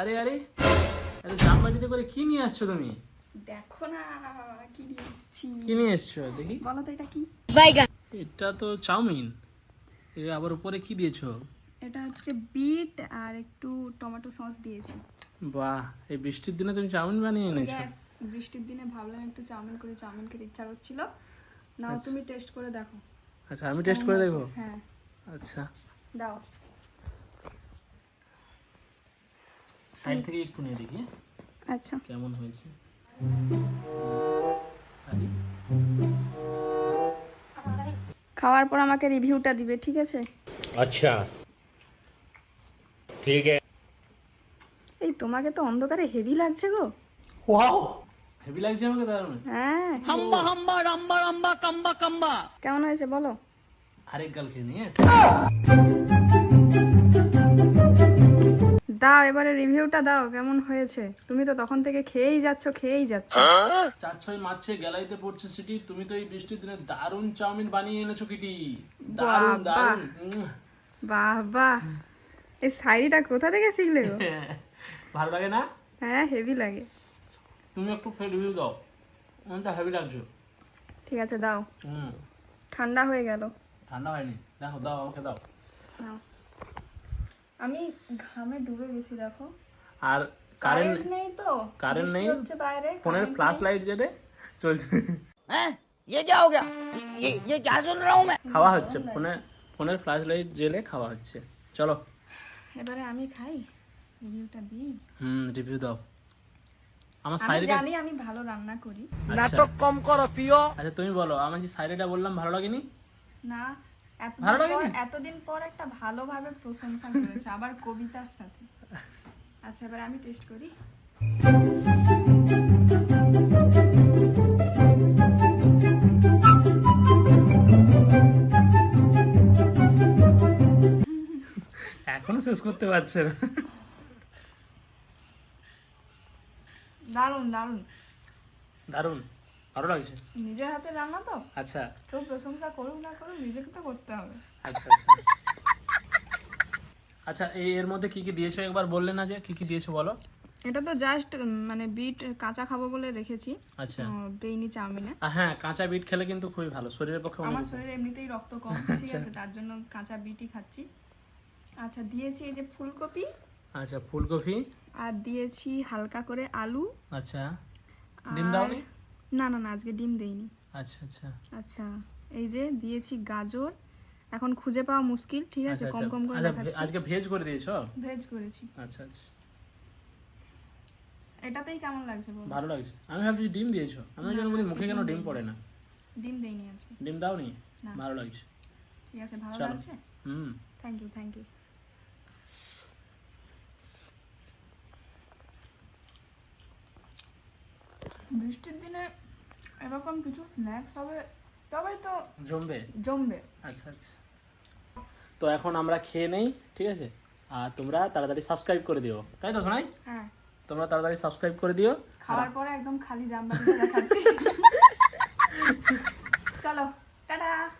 আরে আরে আরে জামবাটিতে করে কি নিয়ে আসছো তুমি? দেখো না কি নিয়ে এসেছি। কি নিয়ে এসছো দেখি। বলো তো এটা কি? এটা তো চাউমিন। এ আবার উপরে কি দিয়েছ? এটা হচ্ছে বিট আর একটু টমেটো সস দিয়েছি। বাহ এই বৃষ্টির দিনে তুমি চাউমিন বানিয়ে এনেছো? গ্যাস বৃষ্টির দিনে ভাবলাম একটু চাউমিন করে চাউমিন খেতে ইচ্ছা করছিল। নাও তুমি টেস্ট করে দেখো। আচ্ছা আমি টেস্ট করে দেখব? হ্যাঁ। আচ্ছা। দাও। সাইড থেকে একটু নিয়ে দেখি। আচ্ছা। কেমন হয়েছে? খাওয়ার পর আমাকে রিভিউটা দিবে ঠিক আছে? আচ্ছা। ঠিক আছে। এই তোমাকে তো অন্ধকারে হেভি লাগছে গো। ওয়াও হেভি লাগছে আমাকে দারুণ মানে? হ্যাঁ। হাম্বা হাম্বা রাম্বা রাম্বা কাম্বা কাম্বা। কেমন হয়েছে বলো? আরেক গাল খেয়ে নিয়ে। দাও এবারে রিভিউটা দাও কেমন হয়েছে? তুমি তো তখন থেকে খেয়েই যাচ্ছ খেয়েই যাচ্ছ। চার ছয় মাছে গেলাইতে পড়ছে সিটি তুমি তো এই বৃষ্টির দিনে দারুণ চাউমিন বানিয়ে এনেছো কিটি। দারুণ দারুণ উম। বাহ বাহ এই শাড়িটা কোথা থেকে শিখলে গো? ভালো লাগে না? হ্যাঁ হেভি লাগে। তুমি একটু রিভিউ দাও। আমার তো হেভি লাগছে। ঠিক আছে দাও। হুম। ঠান্ডা হয়ে গেল। ঠান্ডা হয়নি। দেখো দাও আমাকে দাও। আমি ঘামে ডুবে গেছি দেখো আর কারেন্ট কারেন্ট নেই তো কারেন্ট বৃষ্টি নেই? হচ্ছে বাইরে ফোনের current ফ্ল্যাশ নেই। লাইট জেলে চলছে ये क्या हो गया ये ये क्या सुन रहा हूँ मैं খাওয়া হচ্ছে ফোনে ফোনের ফ্ল্যাশ লাইট জেলে খাওয়া হচ্ছে চলো এবারে আমি খাই রিভিউটা দিই হুম রিভিউ দাও আমার আমি সাইরিটা জানি আমি ভালো রান্না করি নাটক कम करो पियो আচ্ছা তুমি বলো আমার যে সাইরিটা বললাম ভালো লাগেনি না এতদিন পর একটা ভালোভাবে প্রশংসা করেছে আবার কবিতার সাথে। আচ্ছা এবার আমি টেস্ট করি। এখনও শেষ করতে পারছে না। দারুণ দারুণ। দারুণ। ভালো লাগছে? নিজের হাতে রান্না তো। আচ্ছা। কেউ প্রশংসা করুক না করুক নিজেকে তো করতে হবে। আচ্ছা আচ্ছা। আচ্ছা এই এর মধ্যে কি কি দিয়েছ? একবার বললে না যে কি কি দিয়েছ বলো। এটা তো জাস্ট মানে বিট কাঁচা খাব বলে রেখেছি। আচ্ছা। দেইনি চাউমিনে। হ্যাঁ কাঁচা বিট খেলে কিন্তু খুবই ভালো শরীরের পক্ষে আমার শরীরে এমনিতেই রক্ত কম ঠিক আছে তার জন্য কাঁচা বিটই খাচ্ছি। আচ্ছা দিয়েছি এই যে ফুলকপি। আচ্ছা ফুলকপি। আর দিয়েছি হালকা করে আলু। আচ্ছা। ডিম দাওনি? না না না আজকে ডিম দেইনি। আচ্ছা আচ্ছা। আচ্ছা এই যে দিয়েছি গাজর। এখন খুঁজে পাওয়া মুশকিল ঠিক আছে? আচ্ছা কম আচ্ছা কম করে আচ্ছা, দেখাচ্ছি। আজকে ভেজ করে দিয়েছ? ভেজ করেছি। আচ্ছা আচ্ছা। এটাতেই কেমন লাগছে বল? ভালো লাগছে। আমি ভাবছি ডিম দিয়েছ। আমি যেন বলি মুখে কেন ডিম পড়ে না। ডিম দেইনি আজকে। ডিম দাওনি? না। ভালো লাগছে। ঠিক আছে ভালো লাগছে? হুম। থ্যাংক ইউ থ্যাংক ইউ বৃষ্টির দিনে এরকম কিছু স্ন্যাক্স হবে তবেই তো জমবে? জমবে। আচ্ছা আচ্ছা। তো এখন আমরা খেয়ে নেই ঠিক আছে? আর তোমরা তাড়াতাড়ি সাবস্ক্রাইব করে দিও। তাই তো শোনাই হ্যাঁ। তোমরা তাড়াতাড়ি সাবস্ক্রাইব করে দিও। খাওয়ার পরে একদম খালি জাম্বা দেখাচ্ছি চলো টাটা!